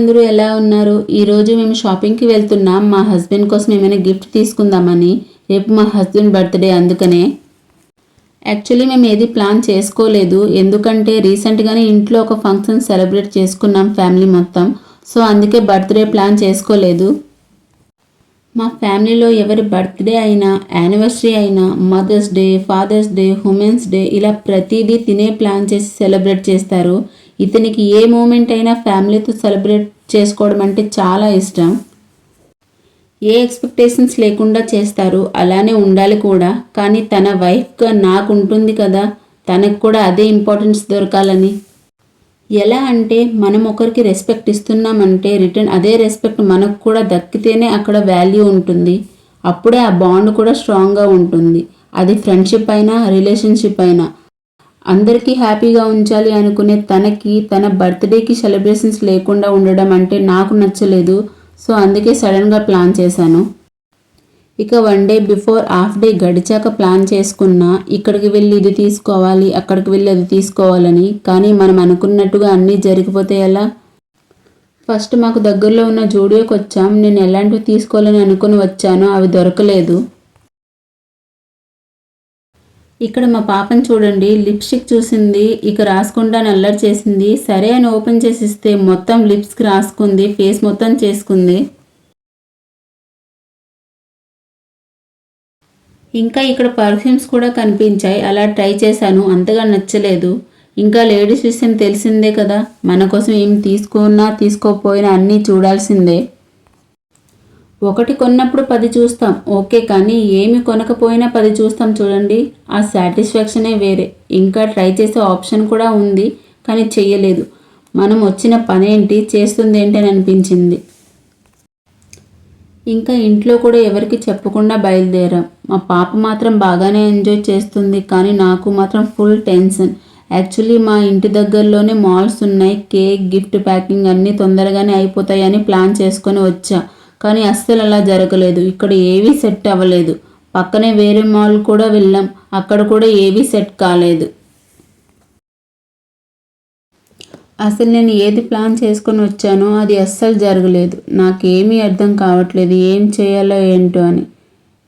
అందరూ ఎలా ఉన్నారు? ఈరోజు మేము షాపింగ్కి వెళ్తున్నాం. మా హస్బెండ్ కోసం ఏమైనా గిఫ్ట్ తీసుకుందామని. రేపు మా హస్బెండ్ బర్త్డే అందుకనే. యాక్చువల్లీ మేము ఏది ప్లాన్ చేసుకోలేదు. ఎందుకంటే రీసెంట్గానే ఇంట్లో ఒక ఫంక్షన్ సెలబ్రేట్ చేసుకున్నాం ఫ్యామిలీ మొత్తం. సో అందుకే బర్త్డే ప్లాన్ చేసుకోలేదు. మా ఫ్యామిలీలో ఎవరి బర్త్డే అయినా యానివర్సరీ అయినా mother's day father's day women's day ఇలా ప్రతిదీ తినే ప్లాన్ చేసి సెలబ్రేట్ చేస్తారు. ఇతనికి ఏ మూమెంట్ అయినా ఫ్యామిలీతో సెలబ్రేట్ చేసుకోవడం అంటే చాలా ఇష్టం. ఏ ఎక్స్పెక్టేషన్స్ లేకుండా చేస్తారు అలానే ఉండాలి కూడా. కానీ తన వైఫ్గా నాకు ఉంటుంది కదా తనకు కూడా అదే ఇంపార్టెన్స్ దొరకాలని. ఎలా అంటే మనం ఒకరికి రెస్పెక్ట్ ఇస్తున్నామంటే రిటర్న్ అదే రెస్పెక్ట్ మనకు కూడా దక్కితేనే అక్కడ వాల్యూ ఉంటుంది. అప్పుడే ఆ బాండ్ కూడా స్ట్రాంగ్గా ఉంటుంది. అది ఫ్రెండ్షిప్ అయినా రిలేషన్షిప్ అయినా. అందరికీ హ్యాపీగా ఉంచాలి అనుకునే తనకి తన బర్త్డేకి సెలబ్రేషన్స్ లేకుండా ఉండడం అంటే నాకు నచ్చలేదు. సో అందుకే సడన్గా ప్లాన్ చేశాను. ఇక one day before half day గడిచాక ప్లాన్ చేసుకున్నా ఇక్కడికి వెళ్ళి ఇది తీసుకోవాలి అక్కడికి వెళ్ళి అది తీసుకోవాలని. కానీ మనం అనుకున్నట్టుగా అన్నీ జరిగిపోతే ఎలా? ఫస్ట్ మాకు దగ్గరలో ఉన్న జూడియోకి వచ్చాం. నేను ఎలాంటివి తీసుకోవాలని అనుకుని వచ్చానో అవి దొరకలేదు. ఇక్కడ మా పాపని చూడండి లిప్స్టిక్ చూసింది ఇక రాసుకుంటా అల్లరి చేసింది. సరే అని ఓపెన్ చేసి ఇస్తే మొత్తం లిప్స్కి రాసుకుంది ఫేస్ మొత్తం చేసుకుంది. ఇంకా ఇక్కడ పర్ఫ్యూమ్స్ కూడా కనిపించాయి. అలా ట్రై చేశాను అంతగా నచ్చలేదు. ఇంకా లేడీస్ విషయం తెలిసిందే కదా మన కోసం ఏం తీసుకున్నా తీసుకోకపోయినా అన్నీ చూడాల్సిందే. ఒకటి కొన్నప్పుడు పది చూస్తాం. ఓకే కానీ ఏమి కొనకపోయినా పది చూస్తాం చూడండి. ఆ సాటిస్ఫాక్షనే వేరే. ఇంకా ట్రై చేసే ఆప్షన్ కూడా ఉంది కానీ చెయ్యలేదు. మనం వచ్చిన పనేంటి? చేస్తుంది ఏంటి అని అనిపించింది. ఇంకా ఇంట్లో కూడా ఎవరికి చెప్పకుండా బయలుదేరాం. మా పాప మాత్రం బాగానే ఎంజాయ్ చేస్తుంది కానీ నాకు మాత్రం ఫుల్ టెన్షన్. యాక్చువల్లీ మా ఇంటి దగ్గరలోనే మాల్స్ ఉన్నాయి. కేక్ గిఫ్ట్ ప్యాకింగ్ అన్నీ తొందరగానే అయిపోతాయని ప్లాన్ చేసుకొని వచ్చా. కానీ అస్సలు అలా జరగలేదు. ఇక్కడ ఏవీ సెట్ అవ్వలేదు. పక్కనే వేరే మాల్ కూడా వెళ్ళాం. అక్కడ కూడా ఏవీ సెట్ కాలేదు. అసలు నేను ఏది ప్లాన్ చేసుకొని వచ్చానో అది అస్సలు జరగలేదు. నాకేమీ అర్థం కావట్లేదు. ఏం చేయాలో ఏంటో అని.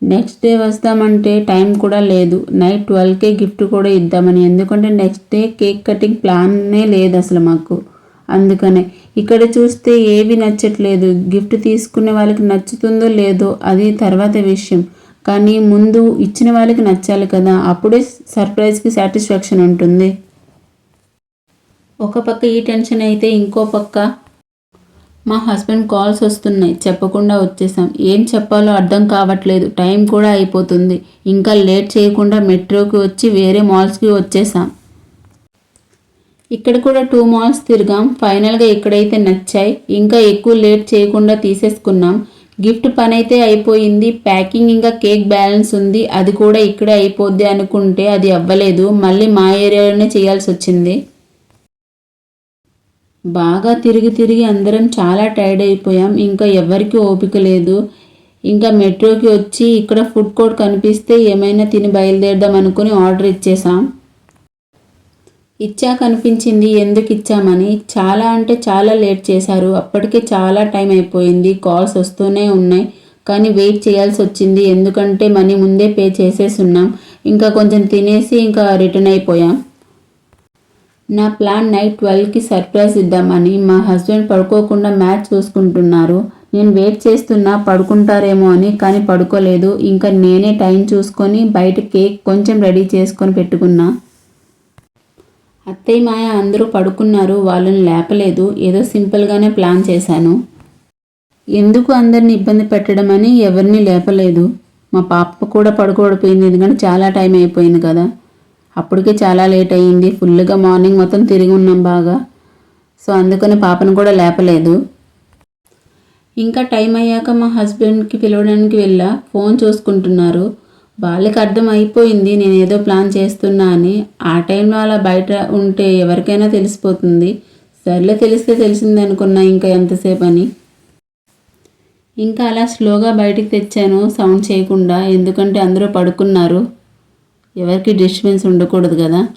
నెక్స్ట్ డే వస్తామంటే టైం కూడా లేదు. నైట్ ట్వెల్వ్కే గిఫ్ట్ కూడా ఇద్దామని. ఎందుకంటే నెక్స్ట్ డే కేక్ కటింగ్ ప్లాన్నే లేదు అసలు మాకు. అందుకనే ఇక్కడ చూస్తే ఏవి నచ్చట్లేదు. గిఫ్ట్ తీసుకునే వాళ్ళకి నచ్చుతుందో లేదో అది తర్వాత విషయం. కానీ ముందు ఇచ్చిన వాళ్ళకి నచ్చాలి కదా అప్పుడే సర్ప్రైజ్కి సాటిస్ఫాక్షన్ ఉంటుంది. ఒక పక్క ఈ టెన్షన్ అయితే ఇంకో పక్క మా హస్బెండ్ కాల్స్ వస్తున్నాయి. చెప్పకుండా వచ్చేసాం. ఏం చెప్పాలో అర్థం కావట్లేదు. టైం కూడా అయిపోతుంది. ఇంకా లేట్ చేయకుండా మెట్రోకి వచ్చి వేరే మాల్స్కి వచ్చేసాం. ఇక్కడ కూడా టూ మాల్స్ తిరిగాం. ఫైనల్గా ఎక్కడైతే నచ్చాయి ఇంకా ఎక్కువ లేట్ చేయకుండా తీసేసుకున్నాం. గిఫ్ట్ పని అయితే అయిపోయింది. ప్యాకింగ్ ఇంకా కేక్ బ్యాలెన్స్ ఉంది. అది కూడా ఇక్కడే అయిపోద్ది అనుకుంటే అది అవ్వలేదు. మళ్ళీ మా ఏరియాలోనే చేయాల్సి వచ్చింది. బాగా తిరిగి తిరిగి అందరం చాలా టైర్డ్ అయిపోయాం. ఇంకా ఎవరికి ఓపిక లేదు. ఇంకా మెట్రోకి వచ్చి ఇక్కడ ఫుడ్ కోర్ట్ కనిపిస్తే ఏమైనా తిని బయలుదేరదాం అనుకుని ఆర్డర్ ఇచ్చేసాం. ఇచ్చాక అనిపించింది ఎందుకు ఇచ్చామని. చాలా అంటే చాలా లేట్ చేశారు. అప్పటికే చాలా టైం అయిపోయింది. కాల్స్ వస్తూనే ఉన్నాయి. కానీ వెయిట్ చేయాల్సి వచ్చింది. ఎందుకంటే మనీ ముందే పే చేసేసి ఉన్నాం ఇంకా కొంచెం తినేసి ఇంకా రిటర్న్ అయిపోయాం. నా ప్లాన్ నైట్ ట్వెల్వ్కి సర్ప్రైజ్ ఇద్దామని మా హస్బెండ్ పడుకోకుండా మ్యాచ్ చూసుకుంటున్నారు. నేను వెయిట్ చేస్తున్నా పడుకుంటారేమో అని కానీ పడుకోలేదు. ఇంకా నేనే టైం చూసుకొని బయట కేక్ కొంచెం రెడీ చేసుకొని పెట్టుకున్నా. అత్తయ్య మాయ అందరూ పడుకున్నారు వాళ్ళని లేపలేదు. ఏదో సింపుల్గానే ప్లాన్ చేశాను. ఎందుకు అందరిని ఇబ్బంది పెట్టడం అని ఎవరిని లేపలేదు? మా పాప కూడా పడుకోడిపోయింది ఎందుకంటే చాలా టైం అయిపోయింది కదా. అప్పటికే చాలా లేట్ అయ్యింది. ఫుల్గా మార్నింగ్ మొత్తం తిరిగి ఉన్నాం బాగా. సో అందుకని పాపను కూడా లేపలేదు. ఇంకా టైం అయ్యాక మా హస్బెండ్కి పిలవడానికి వెళ్ళా. ఫోన్ చూసుకుంటున్నారు. వాళ్ళకి అర్థం అయిపోయింది నేను ఏదో ప్లాన్ చేస్తున్నా అని. ఆ టైంలో అలా బయట ఉంటే ఎవరికైనా తెలిసిపోతుంది. సర్లే తెలిస్తే తెలిసింది అనుకున్నా ఇంకా ఎంతసేపు అని ఇంకా అలా స్లోగా బయటికి తెచ్చాను సౌండ్ చేయకుండా. ఎందుకంటే అందరూ పడుకున్నారు. ఎవరికి డిస్టర్బెన్స్ ఉండకూడదు కదా.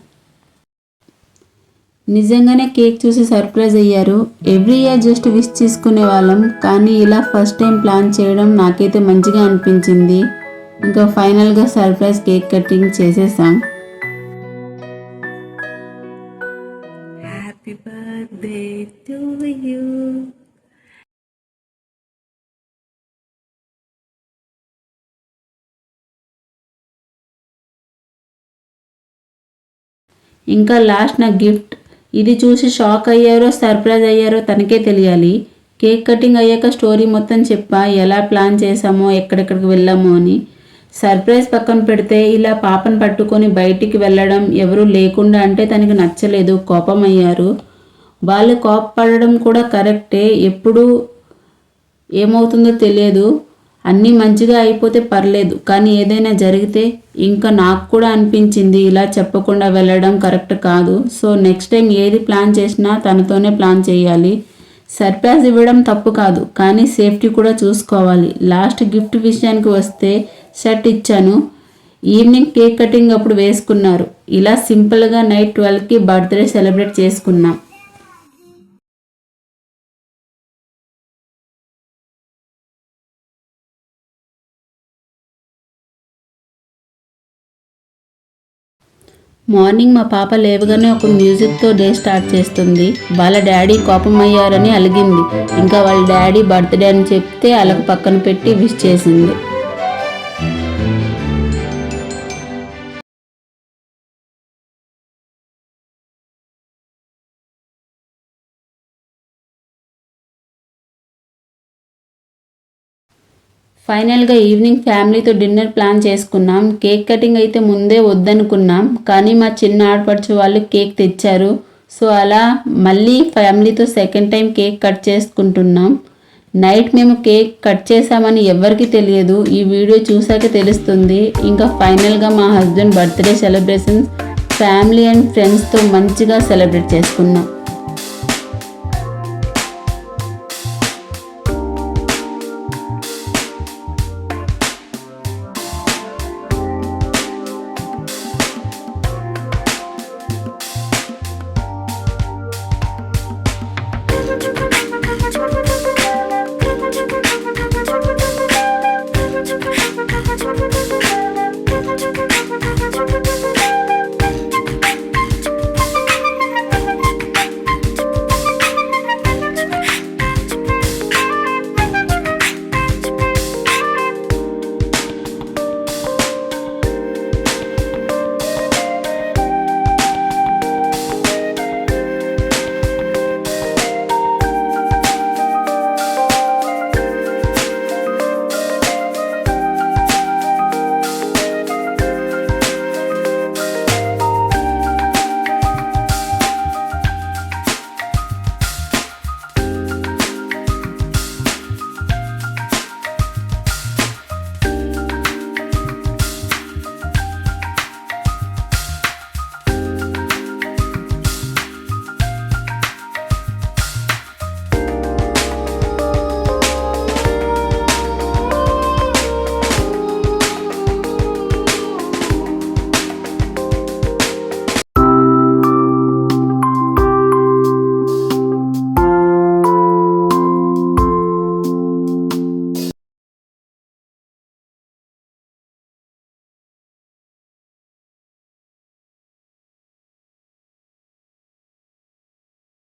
నిజంగానే కేక్ చూసి సర్ప్రైజ్ అయ్యారు. ఎవ్రీ ఇయర్ జస్ట్ విష్ తీసుకునే వాళ్ళం. కానీ ఇలా ఫస్ట్ టైం ప్లాన్ చేయడం నాకైతే మంచిగా అనిపించింది. ఇంకా ఫైనల్గా సర్ప్రైజ్ కేక్ కటింగ్ చేసేసాం. To you. ఇంకా లాస్ట్ నా గిఫ్ట్. ఇది చూసి షాక్ అయ్యారో సర్ప్రైజ్ అయ్యారో తనకే తెలియాలి. కేక్ కటింగ్ అయ్యాక స్టోరీ మొత్తం చెప్పా ఎలా ప్లాన్ చేసామో ఎక్కడెక్కడికి వెళ్ళామో అని. సర్ప్రైజ్ పక్కన పెడితే ఇలా పాపను పట్టుకొని బయటికి వెళ్ళడం ఎవరూ లేకుండా అంటే తనకి నచ్చలేదు కోపం అయ్యారు వాళ్ళు కోపపడడం కూడా కరెక్టే ఎప్పుడు ఏమవుతుందో తెలియదు. అన్నీ మంచిగా అయిపోతే పర్లేదు కానీ ఏదైనా జరిగితే ఇంకా నాకు కూడా అనిపించింది ఇలా చెప్పకుండా వెళ్ళడం కరెక్ట్ కాదు. సో నెక్స్ట్ టైం ఏది ప్లాన్ చేసినా తనతోనే ప్లాన్ చేయాలి. సర్ప్రైజ్ ఇవ్వడం తప్పు కాదు కానీ సేఫ్టీ కూడా చూసుకోవాలి. లాస్ట్ గిఫ్ట్ విషయానికి వస్తే షర్ట్ ఇచ్చాను. ఈవినింగ్ కేక్ కటింగ్ అప్పుడు వేసుకున్నారు. ఇలా సింపుల్గా నైట్ ట్వెల్వ్కి బర్త్డే సెలబ్రేట్ చేసుకున్నాం. మార్నింగ్ మా పాప లేవగానే ఒక మ్యూజిక్తో డే స్టార్ట్ చేస్తుంది. వాళ్ళ డాడీ కోపం అయ్యారని అలిగింది. ఇంకా వాళ్ళ డాడీ బర్త్డే అని చెప్తే అలకు పక్కన పెట్టి విష్ చేసింది. ఫైనల్గా ఈవినింగ్ ఫ్యామిలీతో డిన్నర్ ప్లాన్ చేసుకున్నాం. కేక్ కటింగ్ అయితే ముందే వద్దనుకున్నాం. కానీ మా చిన్న ఆడపడుచు వాళ్ళు కేక్ తెచ్చారు. సో అలా మళ్ళీ ఫ్యామిలీతో సెకండ్ టైం కేక్ కట్ చేసుకుంటున్నాం. నైట్ మేము కేక్ కట్ చేసామని ఎవరికి తెలియదు. ఈ వీడియో చూసాక తెలుస్తుంది. ఇంకా ఫైనల్గా మా husband birthday celebrations family and ఫ్రెండ్స్తో మంచిగా సెలబ్రేట్ చేసుకున్నాం.